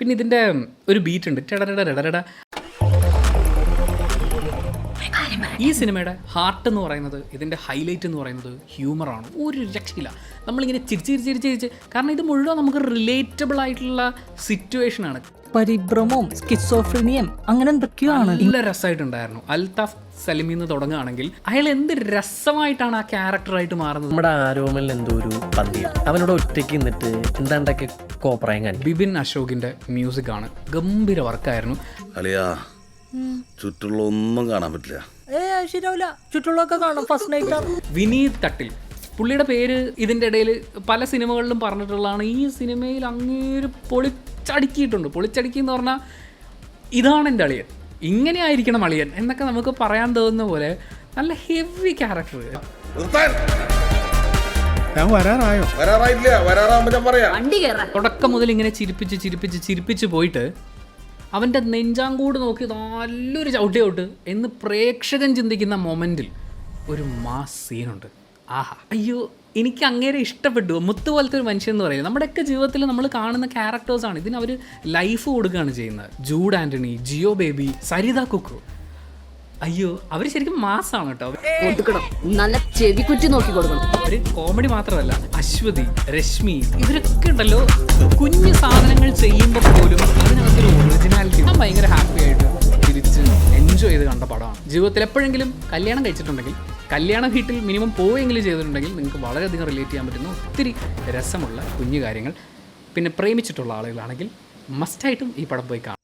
പിന്നെ ഇതിന്റെ ഒരു ബീറ്റ് ഉണ്ട്. ടടടടടടട. ഈ സിനിമയുടെ ഹാർട്ട് എന്ന് പറയുന്നത് ഇതിന്റെ ഹൈലൈറ്റ് എന്ന് പറയുന്നത് ഹ്യൂമറാണ് ഒരു രക്ഷയില്ല. നമ്മളിങ്ങനെ ചിരിച്ച് ചിരിച്ച് ചിരിച്ച് ചിരിച്ച് കാരണം ഇത് മുഴുവൻ നമുക്ക് റിലേറ്റബിൾ ആയിട്ടുള്ള സിറ്റുവേഷനാണ് പരിഭ്രമവും സ്കിസോഫ്രീനിയം അങ്ങനെ എന്തൊക്കെയാണ് നല്ല രസമായിട്ടുണ്ടായിരുന്നു. അൽതാഫ് സലിമിൽ നിന്ന് തുടങ്ങുകയാണെങ്കിൽ അയാൾ എന്ത് രസമായിട്ടാണ് ആ ക്യാരക്ടറായിട്ട് മാറുന്നത്? നമ്മുടെ ആരോമൽ എന്തോ ഒരു പന്തി അവനോട് ഒറ്റയ്ക്ക് നിന്നിട്ട് എന്താണ്ടൊക്കെ കോപ്രായം കാണിക്കും ബിബിൻ മ്യൂസിക് ആണ്. ഗംഭീര വർക്കായിരുന്നു. അലിയാ ചുറ്റുള്ള ഒന്നും കാണാൻ പറ്റില്ല. ഏ ശരിയാവില്ല. ചുറ്റുള്ളൊക്കെ കാണും ഫസ്റ്റ് നൈറ്റ് വിനീത് തട്ടിൽ. പുള്ളിയുടെ പേര് ഇതിന്റെ ഇടയിൽ പല സിനിമകളിലും പറഞ്ഞിട്ടുള്ളതാണ്. ഈ സിനിമയിൽ അങ്ങേര് പൊളിച്ചടുക്കിയിട്ടുണ്ട്. പൊളിച്ചടുക്കി എന്ന് പറഞ്ഞാൽ ഇതാണ് എന്റെ അളിയൻ. ഇങ്ങനെ ആയിരിക്കണം അളിയൻ എന്നൊക്കെ നമുക്ക് പറയാൻ തോന്നുന്ന പോലെ നല്ല ഹെവി ക്യാരക്ടർ ഞാൻ വരാറായോ? വരാറായിട്ടില്ല വരാറാകുമ്പോ ഞാൻ പറയാം. തുടക്കം മുതൽ ഇങ്ങനെ ചിരിപ്പിച്ച് ചിരിപ്പിച്ച് ചിരിപ്പിച്ച് പോയിട്ട് അവന്റെ നെഞ്ചാങ്കൂട് നോക്കി നല്ലൊരു ചവിട്ടി ഔട്ട് എന്ന് പ്രേക്ഷകൻ ചിന്തിക്കുന്ന മൊമെന്റിൽ ഒരു മാസ് സീനുണ്ട് ആഹാ. അയ്യോ എനിക്ക് അങ്ങേരെ ഇഷ്ടപ്പെട്ടു. മുത്ത് പോലത്തെ ഒരു മനുഷ്യൻ എന്ന് പറയുന്നത്. നമ്മുടെയൊക്കെ ജീവിതത്തിൽ നമ്മൾ കാണുന്ന ക്യാരക്ടേഴ്സാണ് ഇതിന് അവർ ലൈഫ് കൊടുക്കുകയാണ് ചെയ്യുന്നത്. ജൂഡ് ആന്റണി ജിയോ ബേബി സരിത കുക്കു അയ്യോ അവർ ശരിക്കും മാസാണ് കേട്ടോ. കൊടുക്കണം നല്ല ചെവി കുറ്റി നോക്കി കൊടുക്കണം. അവർ കോമഡി മാത്രമല്ല അശ്വതി രശ്മി ഇവരൊക്കെ ഉണ്ടല്ലോ. കുഞ്ഞു സാധനങ്ങൾ ചെയ്യുമ്പോൾ പോലും ഇതിനകത്തൊരു ഒറിജിനാലിറ്റി ഞാൻ ഭയങ്കര ഹാപ്പി ആയിട്ട് തിരിച്ച് എൻജോയ് ചെയ്ത് കണ്ട പടമാണ്. ജീവിതത്തിൽ എപ്പോഴെങ്കിലും കല്യാണം കഴിച്ചിട്ടുണ്ടെങ്കിൽ കല്യാണ വീട്ടിൽ മിനിമം പോയെങ്കിലും ചെയ്തിട്ടുണ്ടെങ്കിൽ നിങ്ങൾക്ക് വളരെയധികം റിലേറ്റ് ചെയ്യാൻ പറ്റുന്ന ഒത്തിരി രസമുള്ള കുഞ്ഞു കാര്യങ്ങൾ. പിന്നെ പ്രേമിച്ചിട്ടുള്ള ആളുകളാണെങ്കിൽ മസ്റ്റായിട്ടും ഈ പടം പോയി കാണാം